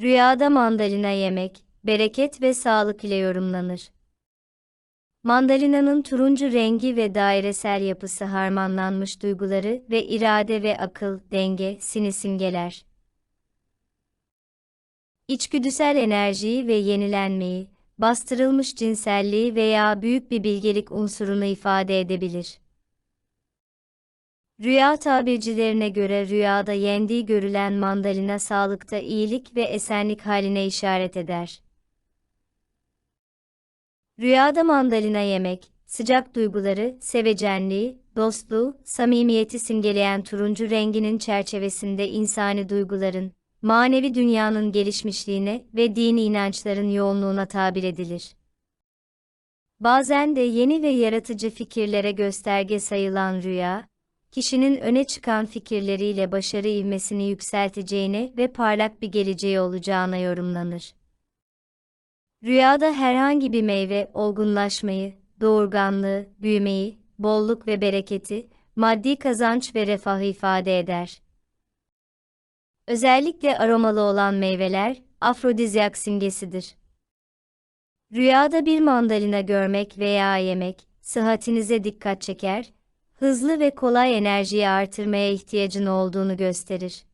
Rüyada mandalina yemek, bereket ve sağlık ile yorumlanır. Mandalina'nın turuncu rengi ve dairesel yapısı harmanlanmış duyguları ve irade ve akıl, denge, sini simgeler. İçgüdüsel enerjiyi ve yenilenmeyi, bastırılmış cinselliği veya büyük bir bilgelik unsurunu ifade edebilir. Rüya tabircilerine göre rüyada yendiği görülen mandalina sağlıkta iyilik ve esenlik haline işaret eder. Rüyada mandalina yemek, sıcak duyguları, sevecenliği, dostluğu, samimiyeti simgeleyen turuncu renginin çerçevesinde insani duyguların, manevi dünyanın gelişmişliğine ve dini inançların yoğunluğuna tabir edilir. Bazen de yeni ve yaratıcı fikirlere gösterge sayılan rüya, kişinin öne çıkan fikirleriyle başarı ivmesini yükselteceğine ve parlak bir geleceği olacağına yorumlanır. Rüyada herhangi bir meyve, olgunlaşmayı, doğurganlığı, büyümeyi, bolluk ve bereketi, maddi kazanç ve refahı ifade eder. Özellikle aromalı olan meyveler, afrodizyak simgesidir. Rüyada bir mandalina görmek veya yemek, sıhhatinize dikkat çeker, hızlı ve kolay enerjiyi artırmaya ihtiyacın olduğunu gösterir.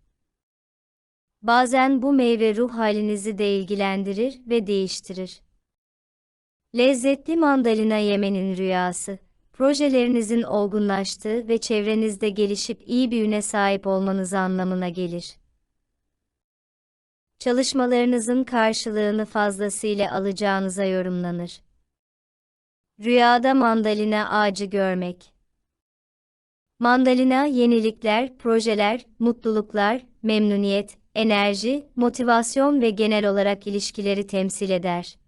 Bazen bu meyve ruh halinizi de ilgilendirir ve değiştirir. Lezzetli mandalina yemenin rüyası, projelerinizin olgunlaştığı ve çevrenizde gelişip iyi bir üne sahip olmanız anlamına gelir. Çalışmalarınızın karşılığını fazlasıyla alacağınıza yorumlanır. Rüyada mandalina ağacı görmek Mandalina yenilikler, projeler, mutluluklar, memnuniyet, enerji, motivasyon ve genel olarak ilişkileri temsil eder.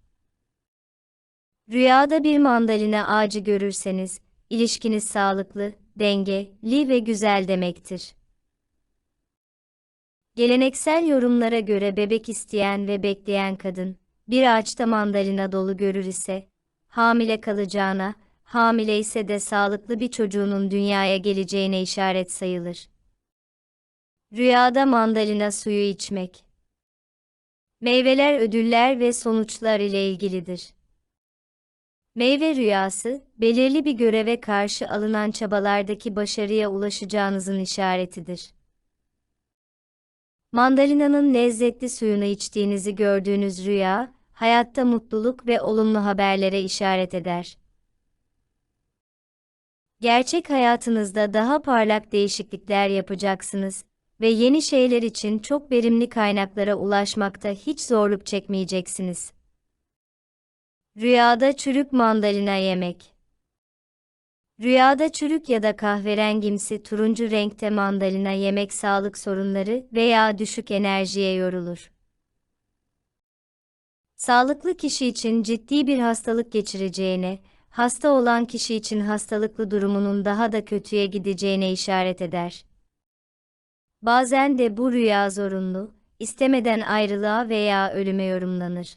Rüyada bir mandalina ağacı görürseniz, ilişkiniz sağlıklı, dengeli ve güzel demektir. Geleneksel yorumlara göre bebek isteyen ve bekleyen kadın, bir ağaçta mandalina dolu görür ise, hamile kalacağına, hamile ise de sağlıklı bir çocuğunun dünyaya geleceğine işaret sayılır. Rüyada mandalina suyu içmek. Meyveler ödüller ve sonuçlar ile ilgilidir. Meyve rüyası, belirli bir göreve karşı alınan çabalardaki başarıya ulaşacağınızın işaretidir. Mandalina'nın lezzetli suyunu içtiğinizi gördüğünüz rüya, hayatta mutluluk ve olumlu haberlere işaret eder. Gerçek hayatınızda daha parlak değişiklikler yapacaksınız ve yeni şeyler için çok verimli kaynaklara ulaşmakta hiç zorluk çekmeyeceksiniz. Rüyada çürük mandalina yemek. Rüyada çürük ya da kahverengimsi turuncu renkte mandalina yemek sağlık sorunları veya düşük enerjiye yorulur. Sağlıklı kişi için ciddi bir hastalık geçireceğine, hasta olan kişi için hastalıklı durumunun daha da kötüye gideceğine işaret eder. Bazen de bu rüya zorunlu, istemeden ayrılığa veya ölüme yorumlanır.